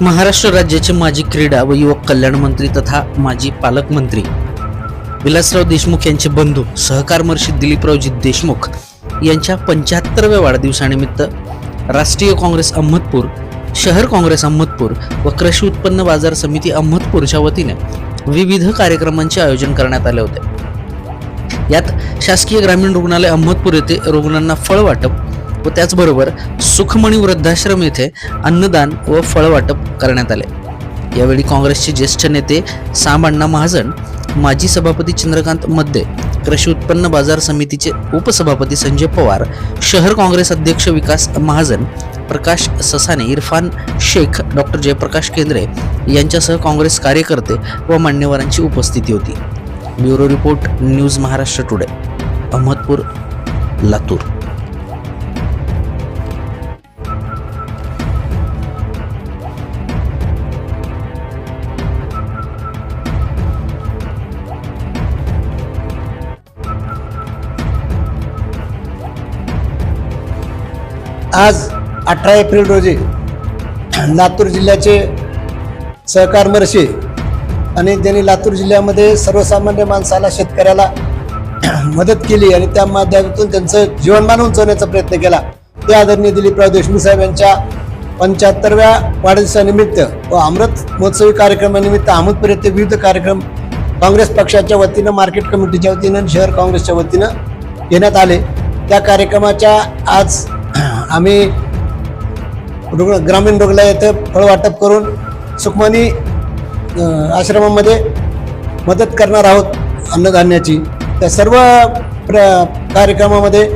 महाराष्ट्र राज्याचे माजी क्रीडा व युवक कल्याण मंत्री तथा माजी पालकमंत्री विलासराव देशमुख यांचे बंधू सहकार महर्षी दिलीपरावजी देशमुख यांच्या पंच्याहत्तरव्या वाढदिवसानिमित्त राष्ट्रीय काँग्रेस अहमदपूर शहर काँग्रेस अहमदपूर व कृषी उत्पन्न बाजार समिती अहमदपूरच्या वतीने विविध कार्यक्रमांचे आयोजन करण्यात आले होते. यात शासकीय ग्रामीण रुग्णालय अहमदपूर येथे रुग्णांना फळ वाटप व त्याचबरोबर सुखमणी वृद्धाश्रम येथे अन्नदान व फळवाटप करण्यात आले. यावेळी काँग्रेसचे ज्येष्ठ नेते सामअण्णा महाजन माजी सभापती चंद्रकांत मद्दे कृषी उत्पन्न बाजार समितीचे उपसभापती संजय पवार शहर काँग्रेस अध्यक्ष विकास महाजन प्रकाश ससाने इरफान शेख डॉक्टर जयप्रकाश केंद्रे यांच्यासह काँग्रेस कार्यकर्ते व मान्यवरांची उपस्थिती होती. Bureau report news Maharashtra today Ahmedpur Latur. आज अठरा एप्रिल रोजी लातूर जिल्ह्याचे सहकार मर्षी आणि त्यांनी लातूर जिल्ह्यामध्ये सर्वसामान्य माणसाला शेतकऱ्याला मदत केली आणि त्या माध्यमातून त्यांचं जीवनमान उंचवण्याचा प्रयत्न केला. ते आदरणीय दिलीपराव देशमुख साहेब यांच्या पंच्याहत्तरव्या वाढदिवसानिमित्त व अमृत महोत्सवी कार्यक्रमानिमित्त अहमदपूर विविध कार्यक्रम काँग्रेस पक्षाच्या वतीनं मार्केट कमिटीच्या वतीनं शहर काँग्रेसच्या वतीनं घेण्यात आले. त्या कार्यक्रमाच्या आज आम्ही रुग्ण ग्रामीण रुग्णालय येथे फळ वाटप करून सुखमनी आश्रमामध्ये मदत करणार आहोत अन्नधान्याची. त्या सर्व प्र कार्यक्रमामध्ये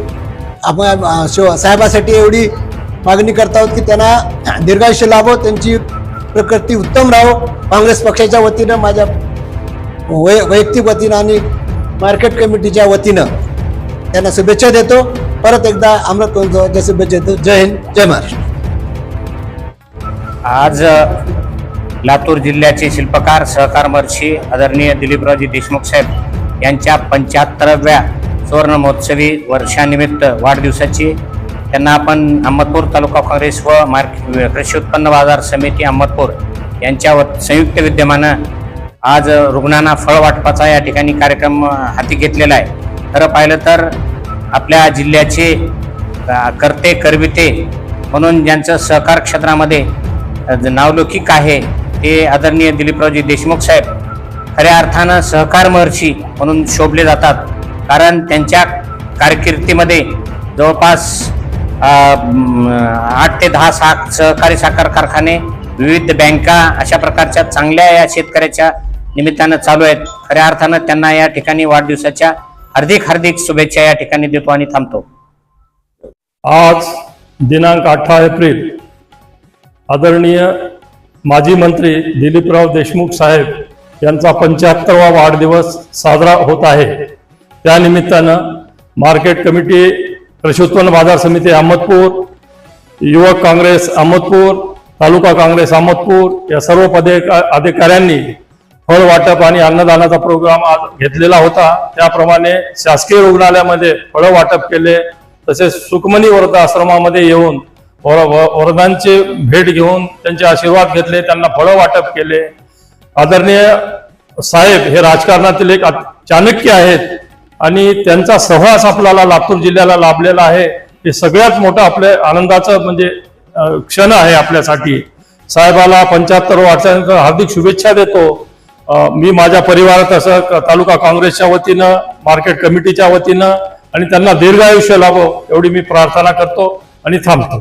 आपण शो शिव साहेबासाठी एवढी मागणी करत आहोत की त्यांना दीर्घायुष्य लाभो त्यांची प्रकृती उत्तम राहो. काँग्रेस पक्षाच्या वतीनं माझ्या वै वैयक्तिक वतीनं आणि मार्केट कमिटीच्या वतीनं त्यांना शुभेच्छा देतो. परत एकदा अमृत महोत्सवाच्या शुभेच्छा देतो जय हिंद जय महाराष्ट्र. आज लातूर जिल्ह्याचे शिल्पकार सहकार मर्षी आदरणीय दिलीपरावजी देशमुख साहेब यांच्या पंच्याहत्तराव्या सुवर्ण महोत्सवी वर्षानिमित्त वाढदिवसाची त्यांना आपण अहमदपूर तालुका काँग्रेस व मार्क कृषी उत्पन्न बाजार समिती अहमदपूर यांच्या व- संयुक्त विद्यमानं आज रुग्णांना फळ वाटपाचा या ठिकाणी कार्यक्रम हाती घेतलेला आहे. खरं पाहिलं तर आपल्या जिल्ह्याचे करते करविते म्हणून ज्यांचं सहकार क्षेत्रामध्ये नावलौकिक आहे ते आदरणीय दिलीपरावजी देशमुख साहेब खऱ्या अर्थानं सहकार महर्षी म्हणून शोभले जातात. कारण त्यांच्या कारकिर्दीमध्ये जवळपास आठ ते दहा सा सहकारी साखर कारखाने विविध बँका अशा प्रकारच्या चांगल्या या शेतकऱ्याच्या निमित्तानं चालू आहेत. खऱ्या अर्थानं त्यांना या ठिकाणी वाढदिवसाच्या हार्दिक हार्दिक शुभेच्छा या ठिकाणी देतो आणि थांबतो. आज दिनांक अठरा एप्रिल आदरणीय माजी मंत्री दिलीपराव देशमुख साहेब यांचा पंच्याहत्तरवा वाढदिवस साजरा होत आहे. त्यानिमित्तानं मार्केट कमिटी कृषी उत्पन्न बाजार समिती अहमदपूर युवक काँग्रेस अहमदपूर तालुका काँग्रेस अहमदपूर या सर्व पदे अधिकाऱ्यांनी फळ वाटप आणि अन्नदानाचा प्रोग्राम आज घेतलेला होता. त्याप्रमाणे शासकीय रुग्णालयामध्ये फळं वाटप केले. तसेच सुखमनी वर्ध आश्रमामध्ये येऊन वर- व- भेट घेऊन त्यांचे आशीर्वाद घेतले. त्यांना फळं वाटप केले. आदरणीय साहेब हे राजकारणातील एक चाणक्य आहेत आणि त्यांचा सहवास आपल्याला लातूर जिल्ह्याला लाभलेला आहे. हे सगळ्यात मोठं आपल्या आनंदाचं म्हणजे क्षण आहे आपल्यासाठी. साहेबाला पंच्याहत्तर वर्षानंतर हार्दिक शुभेच्छा देतो. मी माझ्या परिवारात असं तालुका काँग्रेसच्या वतीनं मार्केट कमिटीच्या वतीनं आणि त्यांना दीर्घायुष्य लाभो एवढी मी प्रार्थना करतो आणि थांबतो.